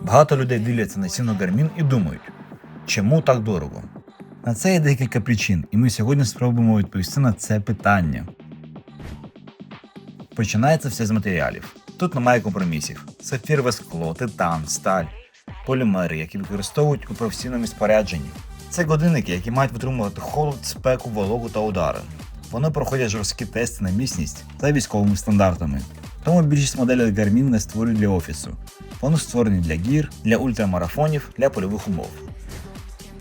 Багато людей дивляться на ціну Garmin і думають, чому так дорого? На це є декілька причин, і ми сьогодні спробуємо відповісти на це питання. Починається все з матеріалів. Тут немає компромісів. Сапфірове скло, титан, сталь, полімери, які використовують у професійному спорядженні. Це годинники, які мають витримувати холод, спеку, вологу та удари. Вони проходять жорсткі тести на міцність за військовими стандартами. Тому більшість моделей Garmin не створюють для офісу. Вони створені для гір, для ультрамарафонів, для польових умов.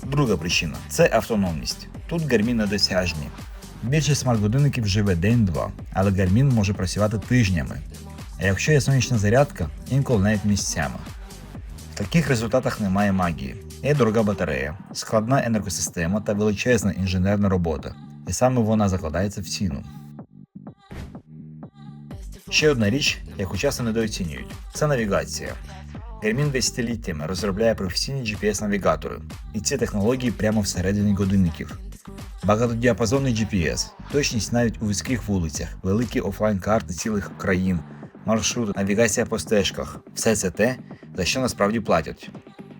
Друга причина це автономність. Тут Garmin недосяжні. Більшість смарт-годинників живе день-два, але Garmin може працювати тижнями. А якщо є сонячна зарядка, інколи навіть місяцями. В таких результатах немає магії. Є дорога батарея, складна енергосистема та величезна інженерна робота. І саме вона закладається в ціну. Ще одна річ, яку часто недооцінюють, це навігація. Garmin десятиліттями розробляє професійні GPS-навігатори, і ці технології прямо всередині годинників. Багатодіапазонний GPS, точність навіть у вузьких вулицях, великі офлайн-карти цілих країн, маршрути, навігація по стежках все це те, за що насправді платять.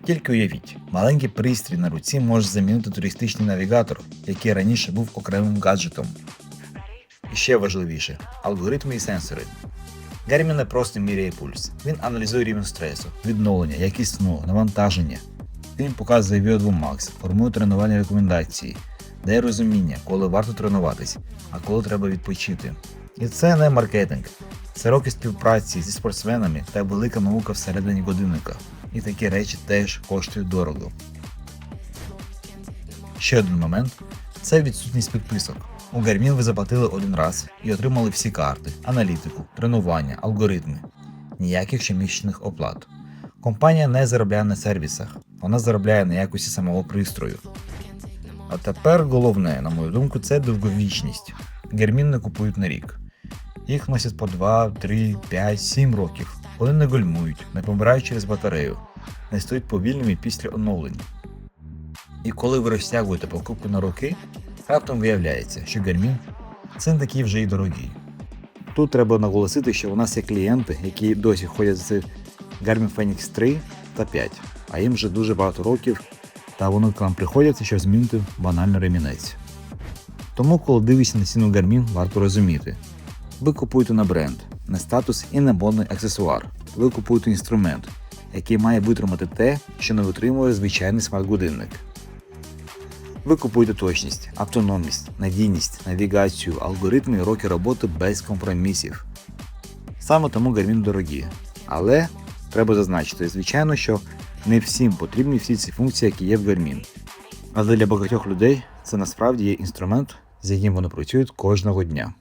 Тільки уявіть, маленький пристрій на руці може замінити туристичний навігатор, який раніше був окремим гаджетом. Ще важливіше алгоритми і сенсори. Гармін не просто міряє пульс, він аналізує рівень стресу, відновлення, якість сну, навантаження. Він показує VO2 Max, формує тренувальні рекомендації, дає розуміння, коли варто тренуватись, а коли треба відпочити. І це не маркетинг, це роки співпраці зі спортсменами та велика наука всередині годинника. І такі речі теж коштують дорого. Ще один момент це відсутність підписок. У Garmin ви заплатили один раз і отримали всі карти, аналітику, тренування, алгоритми. Ніяких щомісячних оплат. Компанія не заробляє на сервісах, вона заробляє на якості самого пристрою. А тепер головне, на мою думку, це довговічність. Garmin не купують на рік. Їх носять по 2, 3, 5, 7 років. Вони не гальмують, не помирають через батарею, не стають повільними після оновлень. І коли ви розтягуєте покупку на роки, раптом виявляється, що Garmin це не такий вже й дорогий. Тут треба наголосити, що у нас є клієнти, які досі ходять з Garmin Fenix 3 та 5, а їм вже дуже багато років, та вони к нам приходять, щоб змінити банально ремінець. Тому, коли дивишся на ціну Garmin, варто розуміти. Ви купуєте на бренд, не статус і не модний аксесуар. Ви купуєте інструмент, який має витримати те, що не витримує звичайний смарт-годинник. Ви купуєте точність, автономність, надійність, навігацію, алгоритми і роки роботи без компромісів. Саме тому Garmin дорогі. Але треба зазначити, звичайно, що не всім потрібні всі ці функції, які є в Garmin. Але для багатьох людей це насправді є інструмент, з яким вони працюють кожного дня.